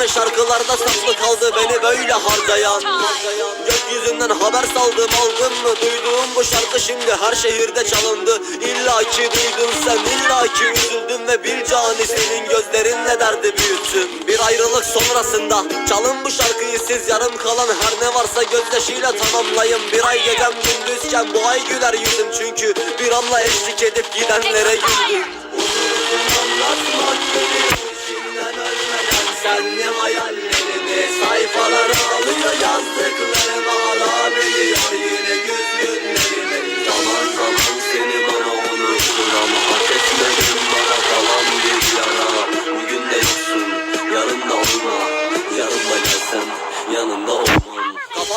ve şarkılarda saklı kaldı beni böyle harcayan. Gökyüzünden haber saldım aldın mı? Duyduğum bu şarkı şimdi her şehirde çalındı. İlla ki duydun sen illa ki üzüldün ve bir cani senin gözlerinle derdi büyüttüm. Bir ayrılık sonrasında çalın bu şarkıyı siz yarım kalan her ne varsa gözyaşıyla tamamlayın. Bir ay gecem gündüzken bu ay güler yüzüm çünkü bir anla eşlik edip gidenlere güldüm Anlatmak içimden ölmeden Sen ne hayallerini sayfalara alıyor Yazdıklarım biliyor yine güz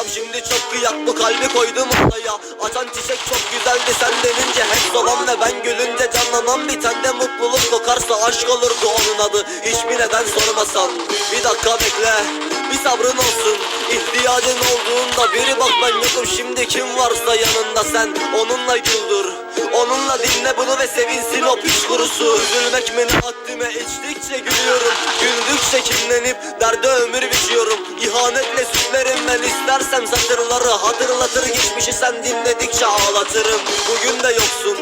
Kafam şimdi çok kıyak bu kalbi koydum ortaya Açan çiçek çok güzeldi sen denince hep solan ve ben gülünce canlanan bir tane mutluluk kokarsa aşk olurdu onun adı. Hiçbir neden sormasan Bir dakika bekle bir sabrın olsun. İhtiyacın olduğunda biri bak ben yokum. Şimdi kim varsa yanında sen Onunla güldür Onunla dinle bunu ve sevinsin o piç kurusu. Üzülmek ne haddime? İçtikçe gülüyorum. Güldükçe kinlenip derde ömür biçiyorum. İhanetle süslerim ben istersem satırları Hatırlatır. Geçmişi sen dinledikçe ağlatırım. Bugün de yoksun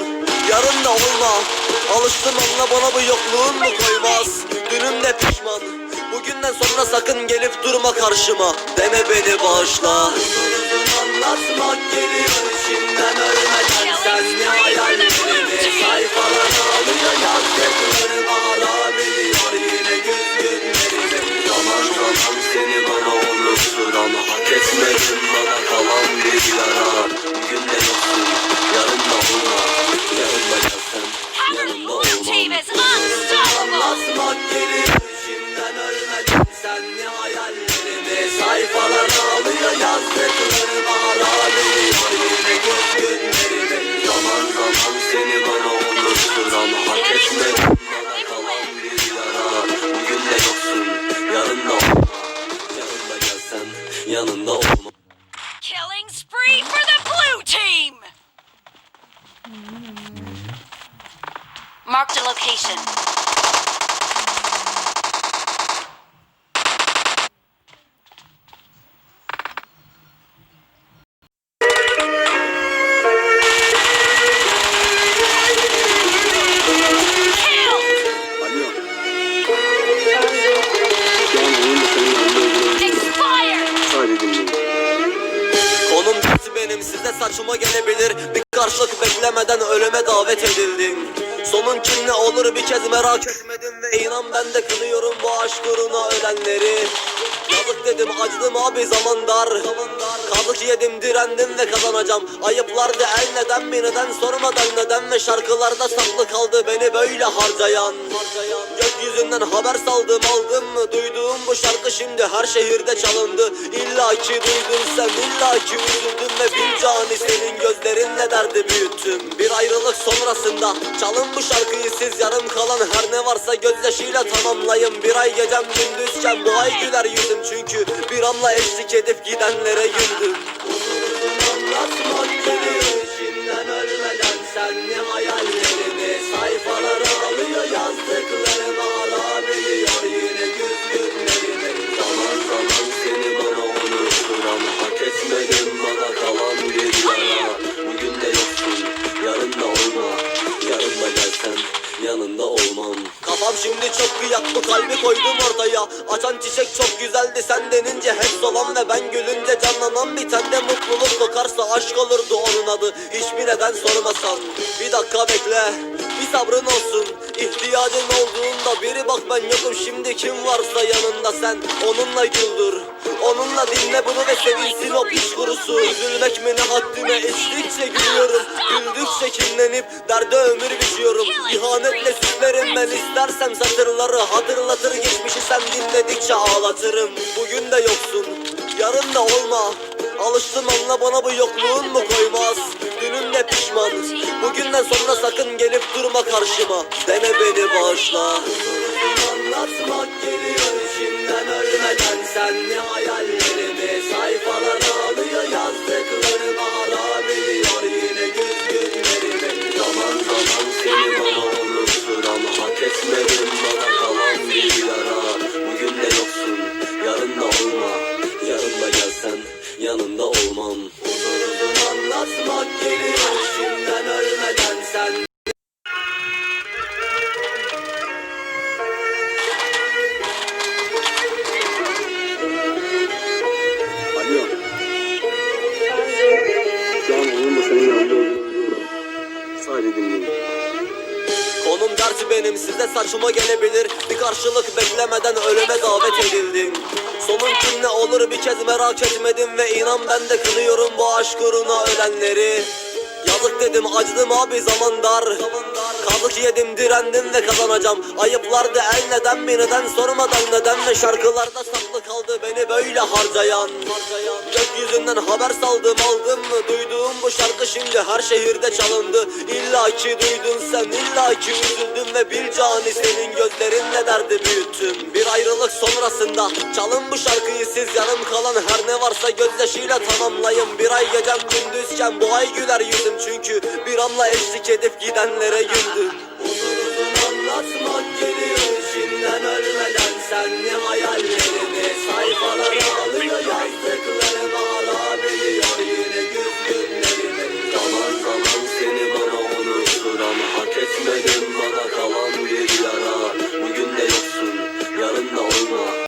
yarın da olma Alıştım anla bana bu yokluğun mu koymaz? Dünüm de pişman. Bugünden sonra sakın gelip durma karşıma. Deme beni bağışla. Anlatmak geliyor içimden. Ölmeden Sen ne Hak etmedin bana kalan yanında Killing spree for the blue team. Marked a location. Benim size saçma gelebilir. Bir karşılık beklemeden ölüme davet edildim Sonun kim olur bir kez merak etmedim Ve inan ben de kınıyorum bu aşk uğruna ölenleri. Yazık dedim acıdım abi zaman dar Kazık yedim direndim ve kazanacağım. Ayıplardı el neden bir neden sormadan neden Ve şarkılarda saklı kaldı beni böyle harcayan. Gökyüzünden haber saldım aldım mı Duyduğum bu şarkı şimdi her şehirde çalındı. İlla ki duydun sen illa ki üzüldün Ve bir cani senin gözlerinle derdi büyüttüm. Bir ayrılık sonrasında çalın bu şarkıyı siz yarım kalan her ne varsa gözyaşıyla tamamlayın. Bir ay gecem gündüzken bu ay güler yüzüm çünkü Bir anla eşlik edip gidenlere güldüm çok kıyak bu kalbi koydum ortaya. Açan çiçek çok güzeldi sen denince hep solan ve ben gülünce canlanan bir tane mutluluk kokarsa aşk olurdu onun adı. Hiçbir neden sormasan Bir dakika bekle bir sabrın olsun. İhtiyacın olduğunda biri bak ben yokum şimdi kim varsa yanında sen Onunla güldür Onunla dinle bunu ve sevinsin o piç kurusu. Üzülmek mi ne haddime içtikçe gülüyorum Güldükçe kinlenip derde ömür biçiyorum İhanetle süslerim ben istersem satırları Hatırlatır. Geçmişi sen dinledikçe ağlatırım. Bugün de yoksun yarın da olma. Alıştım anla bana bu yokluğun mu koymaz? Dünüm de pişman. Bugünden sonra sakın gelip durma karşıma. Deme beni bağışla. Anlatmak geliyor içimden ölmeden Sen ne hayallerimi sayfalara saçma gelebilir. Bir karşılık beklemeden ölüme davet edildin Sonun kim ne olur bir kez merak etmedim Ve inan ben de kınıyorum bu aşk uğruna ölenleri. Yazık dedim acıdım abi zaman dar Kazık yedim direndim ve kazanacağım. Ayıplardı el neden mi neden sormadan neden Ve şarkılarda saklı kaldı beni böyle harcayan Gökyüzünden haber saldım aldım mı Duyduğum bu şarkı şimdi her şehirde çalındı. İlla ki duydun sen illa ki üzüldün Ve bir cani senin gözlerinle derdi büyüttüm. Bir ayrılık sonrasında çalın bu şarkıyı siz Yarım kalan her ne varsa gözyaşıyla tamamlayın. Bir ay gecem gündüzken bu ay güler yüzüm Çünkü bir anla eşlik edip gidenlere güldüm Uzun uzun anlatmak geliyor içinden ölmeden Senli hayallerini sayfalara alıyor yazdıklarım